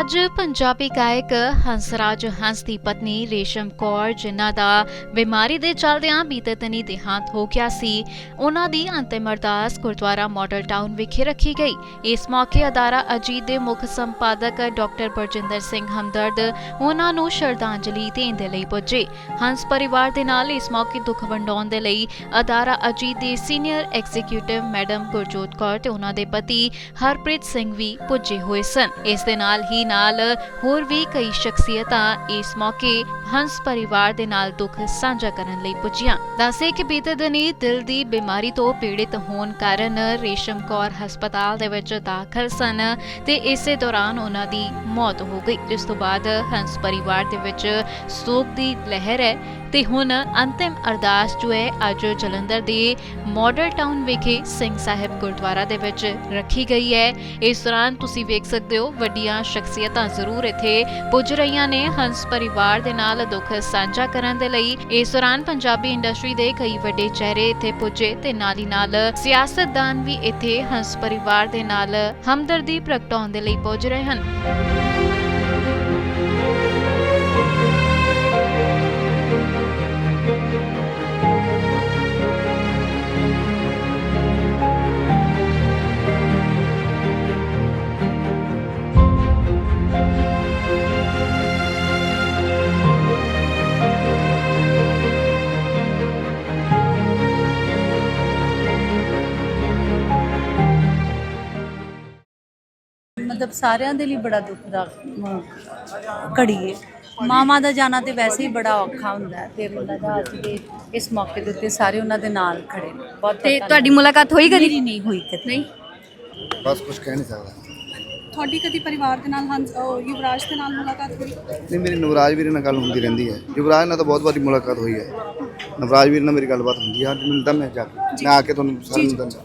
ਅੱਜ ਪੰਜਾਬੀ ਗਾਇਕ ਹੰਸਰਾਜ ਹੰਸ ਦੀ ਪਤਨੀ ਰੇਸ਼ਮ ਕੌਰ, ਜਿਨ੍ਹਾਂ ਦਾ ਬਿਮਾਰੀ ਦੇ ਚੱਲਦਿਆਂ ਬੀਤੇ ਦਿਨੀ ਦੇਹਾਂਤ ਹੋ ਗਿਆ ਸੀ, ਉਹਨਾਂ ਦੀ ਅੰਤਿਮ ਅਰਦਾਸ ਗੁਰਦੁਆਰਾ ਮਾਡਲ ਟਾਊਨ ਵਿਖੇ ਰੱਖੀ ਗਈ। ਇਸ ਮੌਕੇ ਅਦਾਰਾ ਅਜੀਤ ਦੇ ਮੁੱਖ ਸੰਪਾਦਕ ਡਾਕਟਰ ਬਰਜਿੰਦਰ ਸਿੰਘ ਹਮਦਰਦ ਉਹਨਾਂ ਨੂੰ ਸ਼ਰਧਾਂਜਲੀ ਦੇਣ ਦੇ ਲਈ ਪੁੱਜੇ। ਹੰਸ ਪਰਿਵਾਰ ਦੇ ਨਾਲ ਇਸ ਮੌਕੇ ਦੁੱਖ ਵੰਡਾਉਣ ਦੇ ਲਈ ਅਦਾਰਾ ਅਜੀਤ ਦੇ senior executive madam Gurjot Kaur ਤੇ ਉਹਨਾਂ ਦੇ ਪਤੀ ਹਰਪ੍ਰੀਤ ਸਿੰਘ ਵੀ ਪੁੱਜੇ ਹੋਏ ਸਨ। ਇਸ ਦੇ ਨਾਲ ਹੀ ਨਾਲ ਹੋਰ ਵੀ ਕਈ ਸ਼ਖਸੀਅਤਾਂ ਇਸ ਮੌਕੇ ਹੰਸ ਪਰਿਵਾਰ ਦੇ ਨਾਲ ਦੁੱਖ ਸਾਂਝਾ ਕਰਨ ਲਈ ਪੁੱਜੀਆਂ। ਦੱਸੇ ਕਿ ਬੀਤੇ ਦਿਨੀ ਦਿਲ ਦੀ ਬਿਮਾਰੀ ਤੋਂ ਪੀੜਿਤ ਹੋਣ ਕਾਰਨ ਰੇਸ਼ਮ ਕੌਰ ਹਸਪਤਾਲ ਦੇ ਵਿੱਚ ਦਾਖਲ ਸਨ ਤੇ ਇਸੇ ਦੌਰਾਨ ਉਹਨਾਂ ਦੀ ਮੌਤ ਹੋ ਗਈ। ਜਿਸ ਤੋਂ ਬਾਅਦ ਹੰਸ ਪਰਿਵਾਰ ਦੇ ਵਿੱਚ ਸੋਗ ਦੀ ਲਹਿਰ ਹੈ ਤੇ ਹੁਣ ਅੰਤਿਮ ਅਰਦਾਸ ਜੋ ਹੈ ਅੱਜ ਜਲੰਧਰ ਦੇ ਮਾਡਲ ਟਾਊਨ ਵਿਖੇ ਸਿੰਘ ਸਾਹਿਬ ਗੁਰਦੁਆਰਾ ਦੇ ਵਿੱਚ ਰੱਖੀ ਗਈ ਹੈ। ਇਸ ਦੌਰਾਨ ਤੁਸੀਂ ਵੇਖ ਸਕਦੇ ਹੋ ਵੱਡੀਆਂ ਸ਼ਖਸੀਅਤਾਂ ਜ਼ਰੂਰ ਇੱਥੇ ਪੁੱਜ ਰਹੀਆਂ ਨੇ। ਹੰਸ ਪਰਿਵਾਰ ਦੇ ਨਾਲ ਦੁੱਖ ਸਾਂਝਾ ਕਰਨ ਦੇ ਲਈ ਇਸ ਦੌਰਾਨ ਪੰਜਾਬੀ ਇੰਡਸਟਰੀ ਦੇ ਕਈ ਵੱਡੇ ਚਿਹਰੇ ਇੱਥੇ ਪੁੱਜੇ ਤੇ ਨਾਲ ਹੀ ਨਾਲ ਸਿਆਸਤਦਾਨ ਵੀ ਇੱਥੇ ਹੰਸ ਪਰਿਵਾਰ ਦੇ ਨਾਲ ਹਮਦਰਦੀ ਪ੍ਰਗਟਾਉਣ ਦੇ ਲਈ ਪੁੱਜ ਰਹੇ ਹਨ। ਮਤਲਬ ਸਾਰਿਆਂ ਦੇ ਲਈ ਬੜਾ ਦੁੱਖ ਦਾ ਘੜੀ ਹੈ ਮਾਵਾਂ ਦਾ ਜਾਣਾ ਤੇ ਵੈਸੇ ਹੀ ਬੜਾ ਔਖਾ ਹੁੰਦਾ ਹੈ। ਤੇ ਉਹਨਾਂ ਦਾ ਅੱਜ ਦੇ ਇਸ ਮੌਕੇ ਦੇ ਉੱਤੇ ਸਾਰੇ ਉਹਨਾਂ ਦੇ ਨਾਲ ਖੜੇ ਨੇ। ਬਹੁਤ ਤੇ ਤੁਹਾਡੀ ਮੁਲਾਕਾਤ ਹੋਈ ਕਦੀ? ਨਹੀਂ ਹੋਈ ਕਦੇ। ਨਹੀਂ? ਬਸ ਕੁਝ ਕਹਿ ਨਹੀਂ ਸਕਦਾ। ਤੁਹਾਡੀ ਕਦੀ ਪਰਿਵਾਰ ਦੇ ਨਾਲ ਹੰਸ ਅਹ ਯੁਵਰਾਜ ਦੇ ਨਾਲ ਮੁਲਾਕਾਤ ਹੋਈ? ਨਹੀਂ ਮੇਰੀ ਨਵਰਾਜ ਵੀਰ ਨਾਲ ਗੱਲ ਹੁੰਦੀ ਰਹਿੰਦੀ ਹੈ। ਯੁਵਰਾਜ ਨਾਲ ਤਾਂ ਬਹੁਤ ਵਾਰੀ ਮੁਲਾਕਾਤ ਹੋਈ ਹੈ। ਨਵਰਾਜ ਵੀਰ ਨਾਲ ਮੇਰੀ ਗੱਲਬਾਤ ਹੁੰਦੀ ਹੈ। ਅੱਜ ਮਿਲਦਾ ਮੈਂ ਜਾ ਕੇ ਮੈਂ ਆ ਕੇ ਤੁਹਾਨੂੰ ਸਾਰਿਆਂ ਨੂੰ ਦੱਸਾਂ